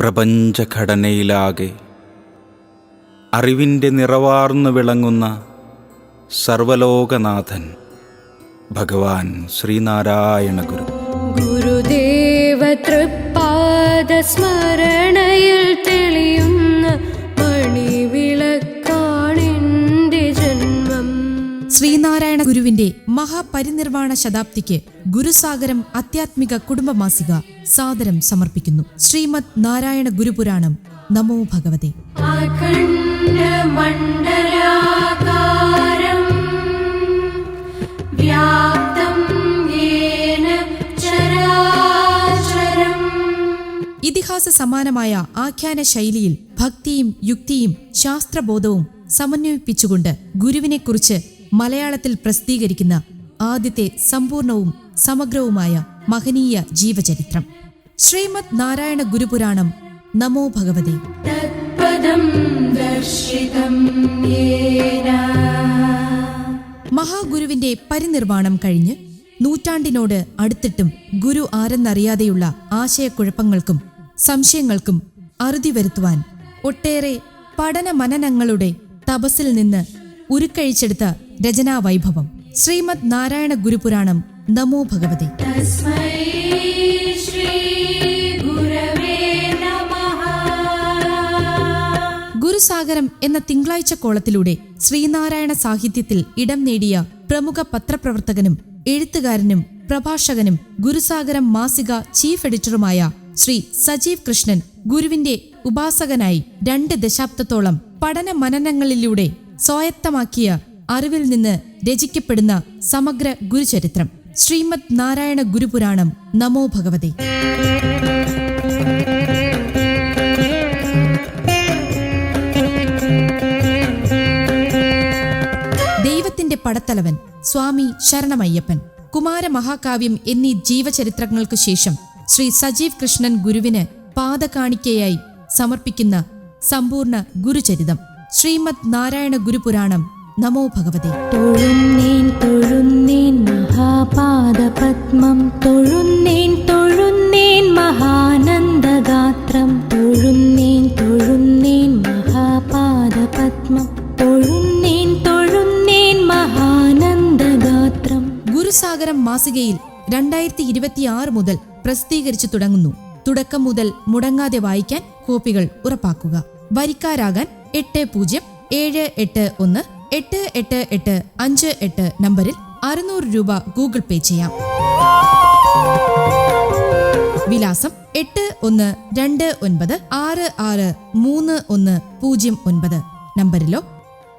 പ്രപഞ്ചഘടനയിലാകെ അറിവിന്റെ നിറവാർന്നു വിളങ്ങുന്ന സർവലോകനാഥൻ ഭഗവാൻ ശ്രീനാരായണ ഗുരു. ഗുരുദേവ തൃപ്പാദ സ്മരണയിൽ ശ്രീനാരായണ ഗുരുവിന്റെ മഹാപരിനിർവാണ ശതാബ്ദിക്ക് ഗുരുസാഗരം ആധ്യാത്മിക കുടുംബമാസിക സാദരം സമർപ്പിക്കുന്നു. ശ്രീമദ് നാരായണ ഗുരുപുരാണം. നമോ ഭഗവതേ. ഇതിഹാസ സമാനമായ ആഖ്യാന ശൈലിയിൽ ഭക്തിയും യുക്തിയും ശാസ്ത്രബോധവും സമന്വയിപ്പിച്ചുകൊണ്ട് ഗുരുവിനെക്കുറിച്ച് മലയാളത്തിൽ പ്രസിദ്ധീകരിക്കുന്ന ആദ്യത്തെ സമ്പൂർണവും സമഗ്രവുമായ മഹനീയ ജീവചരിത്രം. ശ്രീമദ് നാരായണ ഗുരുപുരാണം നമോ ഭഗവതി. മഹാഗുരുവിന്റെ പരിനിർവാണം കഴിഞ്ഞ് നൂറ്റാണ്ടിനോട് അടുത്തിട്ടും ഗുരു ആരെന്നറിയാതെയുള്ള ആശയക്കുഴപ്പങ്ങൾക്കും സംശയങ്ങൾക്കും അറുതി വരുത്തുവാൻ ഒട്ടേറെ പഠന മനനങ്ങളുടെ തപസ്സിൽ നിന്ന് ഉരുക്കഴിച്ചെടുത്ത രചനാവൈഭവം. ശ്രീമദ് നാരായണ ഗുരുപുരാണം. നമോ ഭഗവതി. ഗുരുസാഗരം എന്ന തിങ്കളാഴ്ച കോളത്തിലൂടെ ശ്രീനാരായണ സാഹിത്യത്തിൽ ഇടം നേടിയ പ്രമുഖ പത്രപ്രവർത്തകനും എഴുത്തുകാരനും പ്രഭാഷകനും ഗുരുസാഗരം മാസിക ചീഫ് എഡിറ്ററുമായ ശ്രീ സജീവ് കൃഷ്ണൻ ഗുരുവിന്റെ ഉപാസകനായി രണ്ട് ദശാബ്ദത്തോളം പഠന മനനങ്ങളിലൂടെ സ്വായത്തമാക്കിയ അറിവിൽ നിന്ന് രചിക്കപ്പെടുന്ന സമഗ്ര ഗുരുചരിത്രം. ശ്രീമദ് നാരായണ ഗുരുപുരാണം. നമോ ഭഗവതി. ദൈവത്തിന്റെ പടത്തലവൻ സ്വാമി ശരണമയ്യപ്പൻ കുമാര മഹാകാവ്യം എന്നീ ജീവചരിത്രങ്ങൾക്ക് ശേഷം ശ്രീ സജീവ് കൃഷ്ണൻ ഗുരുവിന് പാദകാണിക്കയായി സമർപ്പിക്കുന്ന സമ്പൂർണ ഗുരുചരിതം. ശ്രീമദ് നാരായണ ഗുരുപുരാണം നമോ ഭഗവതി. തൊഴുന്നേൻ തൊഴുന്നേൻ മഹാപാദപത്മം തൊഴുന്നേൻ തൊഴുന്നേൻ മഹാനന്ദഗാത്രം. തൊഴുന്നേൻ തൊഴുന്നേൻ മഹാപാദപത്മം തൊഴുന്നേൻ തൊഴുന്നേൻ മഹാനന്ദഗാത്രം. ഗുരുസാഗരം മാസികയിൽ രണ്ടായിരത്തി ഇരുപത്തിയാറ് മുതൽ പ്രസിദ്ധീകരിച്ചു തുടങ്ങുന്നു. തുടക്കം മുതൽ മുടങ്ങാതെ വായിക്കാൻ കോപ്പികൾ ഉറപ്പാക്കുക. വരിക്കാരാകാൻ എട്ട് പൂജ്യം ഏഴ് എട്ട് ഒന്ന് എട്ട് എട്ട് എട്ട് അഞ്ച് എട്ട് നമ്പറിൽ അറുന്നൂറ് രൂപ ഗൂഗിൾ പേ ചെയ്യാം. വിലാസം എട്ട് ഒന്ന് രണ്ട് ഒൻപത് ആറ് ആറ് മൂന്ന് ഒന്ന് പൂജ്യം ഒൻപത്. നമ്പറിലോ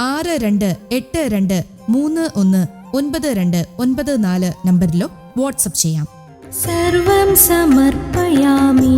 ആറ് രണ്ട് എട്ട് രണ്ട് മൂന്ന് ഒന്ന് ഒൻപത് രണ്ട് ഒൻപത് നാല് നമ്പറിലോ വാട്സപ്പ് ചെയ്യാം. സർവം സമർപ്പയാമി.